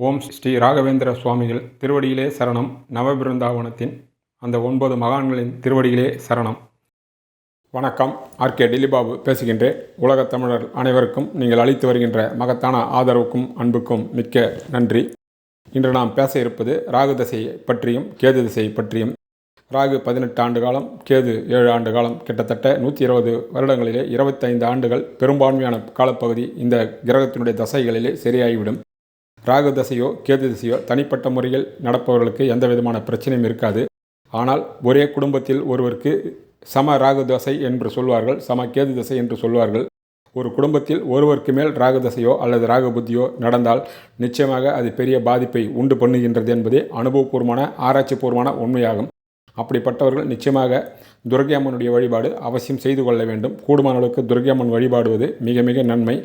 ஓம் ஸ்ரீ ராகவேந்திர சுவாமிகள் திருவடியிலே சரணம். நவபிருந்தாவனத்தின் அந்த ஒன்பது மகான்களின் திருவடியிலே சரணம். வணக்கம். ஆர்கே டில்லிபாபு பேசுகின்றேன். உலகத் தமிழர் அனைவருக்கும் நீங்கள் அளித்து வருகின்ற மகத்தான ஆதரவுக்கும் அன்புக்கும் மிக்க நன்றி. இன்று நாம் பேச இருப்பது ராகு தசையை பற்றியும் கேது திசையை பற்றியும். ராகு பதினெட்டு ஆண்டு காலம் கேது ஏழு ஆண்டு காலம் கிட்டத்தட்ட நூற்றி இருபது வருடங்களிலே இருபத்தைந்து ஆண்டுகள் பெரும்பான்மையான காலப்பகுதி இந்த கிரகத்தினுடைய தசைகளிலே சரியாகிவிடும். ராகு தசையோ கேது தசையோ தனிப்பட்ட முறையில் நடப்பவர்களுக்கு எந்த விதமான பிரச்சனையும் இருக்காது. ஆனால் ஒரே குடும்பத்தில் ஒருவருக்கு சம ராகு தசை என்று சொல்வார்கள் சம கேது தசை என்று சொல்வார்கள். ஒரு குடும்பத்தில் ஒருவருக்கு மேல் ராகு தசையோ அல்லது ராகு புத்தியோ நடந்தால் நிச்சயமாக அது பெரிய பாதிப்பை உண்டு பண்ணுகின்றது என்பதே அனுபவபூர்வமான ஆராய்ச்சிபூர்வமான உண்மையாகும். அப்படிப்பட்டவர்கள் நிச்சயமாக துர்கை அம்மனுடைய வழிபாடு அவசியம் செய்து கொள்ள வேண்டும். கூடுமான அளவுக்கு துர்கை அம்மன் வழிபாடுவது மிக மிக நன்மை.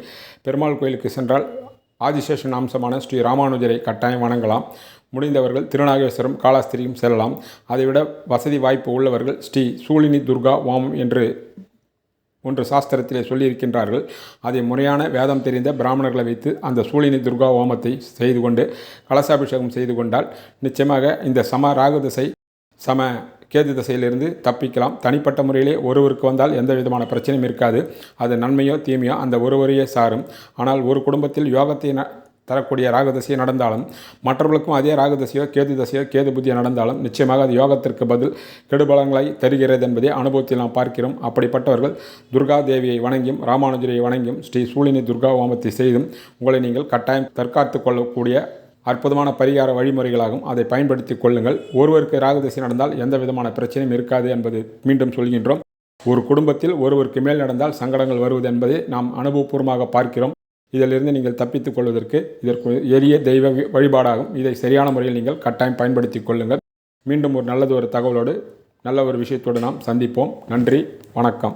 பெருமாள் கோயிலுக்கு சென்றால் ஆதிசேஷன் அம்சமான ஸ்ரீ ராமானுஜரை கட்டாயம் வணங்கலாம். முடிந்தவர்கள் திருநாகேஸ்வரம் காலாஸ்திரியும் செல்லலாம். அதைவிட வசதி வாய்ப்பு உள்ளவர்கள் ஸ்ரீ சூழினி துர்கா வாமம் என்று ஒன்று சாஸ்திரத்திலே சொல்லியிருக்கின்றார்கள். அதை முறையான வேதம் தெரிந்த பிராமணர்களை வைத்து அந்த சூழினி துர்கா ஹோமத்தை செய்து கொண்டு கலசாபிஷேகம் செய்து கொண்டால் நிச்சயமாக இந்த சம ராகு திசை சம கேது திசையிலிருந்து தப்பிக்கலாம். தனிப்பட்ட முறையிலே ஒருவருக்கு வந்தால் எந்த விதமான பிரச்சனையும் இருக்காது. அது நன்மையோ தீமையோ அந்த ஒருவரையே சாரும். ஆனால் ஒரு குடும்பத்தில் யோகத்தை ந தரக்கூடிய ராகதசையை நடந்தாலும் மற்றவர்களுக்கும் அதே ராகதசையோ கேது தசையோ கேது புத்தியோ நடந்தாலும் நிச்சயமாக அது யோகத்திற்கு பதில் கெடுபலங்களை தருகிறது என்பதை அனுபவத்தில் நாம் பார்க்கிறோம். அப்படிப்பட்டவர்கள் துர்கா தேவியை வணங்கியும் ராமானுஜரை வணங்கியும் ஸ்ரீ சூழினி துர்கா ஹோமத்தை செய்தும் உங்களை நீங்கள் கட்டாயம் தற்காத்து கொள்ளக்கூடிய அற்புதமான பரிகார வழிமுறைகளாகும் அதை பயன்படுத்தி கொள்ளுங்கள். ஒருவருக்கு ராகுதசை நடந்தால் எந்த விதமான பிரச்சனையும் இருக்காது என்பது மீண்டும் சொல்கின்றோம். ஒரு குடும்பத்தில் ஒருவருக்கு மேல் நடந்தால் சங்கடங்கள் வருவது என்பதை நாம் அனுபவபூர்வமாக பார்க்கிறோம். இதிலிருந்து நீங்கள் தப்பித்துக் கொள்வதற்கு இதற்கு எளிய தெய்வ வழிபாடாகும் இதை சரியான முறையில் நீங்கள் கட்டாயம் பயன்படுத்தி கொள்ளுங்கள். மீண்டும் ஒரு நல்லது ஒரு தகவலோடு நல்ல ஒரு விஷயத்தோடு நாம் சந்திப்போம். நன்றி வணக்கம்.